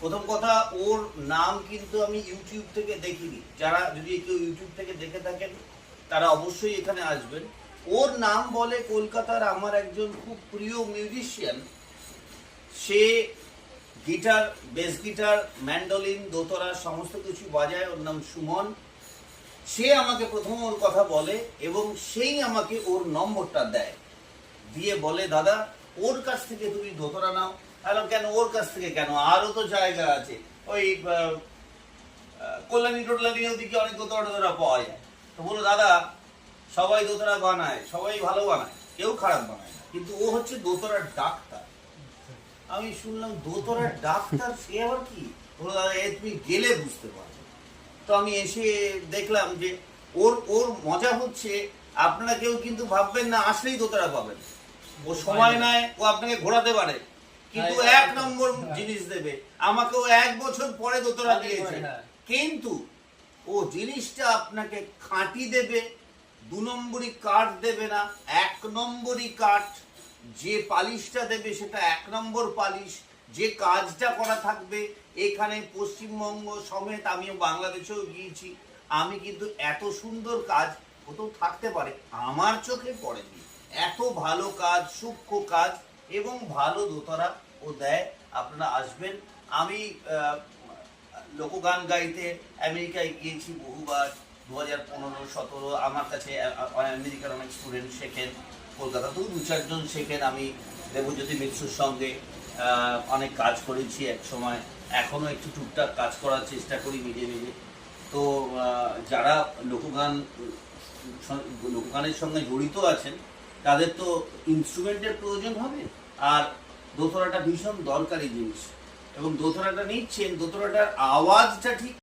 প্রথম কথা, ওর নাম কিন্তু আমি ইউটিউব থেকে দেখিনি। যারা যদি কেউ ইউটিউব থেকে দেখে থাকেন, তারা অবশ্যই এখানে আসবেন। ওর নাম বলে কলকাতার আমার একজন খুব প্রিয় মিউজিশিয়ান সে গিটার বেস গিটার ম্যান্ডোলিন দোতরা সমস্ত কিছু বাজায়। ওর নাম সুমন। সে আমাকে প্রথম ওর কথা বলে এবং সেই আমাকে ওর নম্বরটা দেয়। দিয়ে বলে, দাদা, ওর কাছ থেকে তুমি দোতরা নাও। কেন ওর কাছ থেকে কেন? আরও তো জায়গা আছে। ওই কল্যাণী টোটলানি ওদিকে অনেক দোতরা টোতরা পাওয়া যায়। তো বলো দাদা সবাই দোতরা বানায় সবাই ভালো বানায় কেউ খারাপ বানায় না। কিন্তু ও হচ্ছে দোতরার ডাক্তার। আমি শুনলাম দোতরার ডাক্তার সে আবার কি? বলো দাদা এ তুমি গেলে বুঝতে পারবে। তো আমি এসে দেখলাম যে ওর ওর মজা হচ্ছে আপনারা কেউ কিন্তু ভাববেন না আসলেই দোতরা পাবেন। ও সময় নেয় ও আপনাকে ঘোরাতে পারে। কিন্তু হ্যাঁ, এক নম্বর হ্যাঁ। জিনিস দেবে আমাকেও এক বছর পরে দোতরা দিয়েছে হ্যাঁ। কিন্তু ও জিনিসটা আপনাকে খাঁটি দেবে দু নম্বরই কাঠ দেবে না এক নম্বরই কাঠ যে পালিশটা দেবে সেটা এক নম্বর পালিশ যে কাজটা করা থাকবে এখানে পশ্চিমবঙ্গ সমেত আমিও বাংলাদেশেও গিয়েছি আমি কিন্তু এত সুন্দর কাজ কোথাও থাকতে পারে আমার চোখে পড়েনি এত ভালো কাজ সূক্ষ্ম কাজ এবং ভালো দোতরা ও দেয়। আপনারা আসবেন। আমি লোকগান গাইতে আমেরিকায় গিয়েছি বহুবার। দু হাজার পনেরো, সতেরো, আমার কাছে আমেরিকার অনেক স্টুডেন্ট শেখেন কলকাতাতেও দু চারজন শেখেন। আমি দেবজ্যোতি মিত্রুর সঙ্গে অনেক কাজ করেছি এক সময়। এখনও একটু টুকটাক কাজ করার চেষ্টা করি নিজে নিজে তো যারা লোকগান লোকগানের সঙ্গে জড়িত আছেন তাদের তো ইনস্ট্রুমেন্টের প্রয়োজন হবে, আর দোতরাটা ভীষণ দরকারি জিনিস। এবং দোতরাটা নিচ্ছেন দোতরাটার আওয়াজটা ঠিক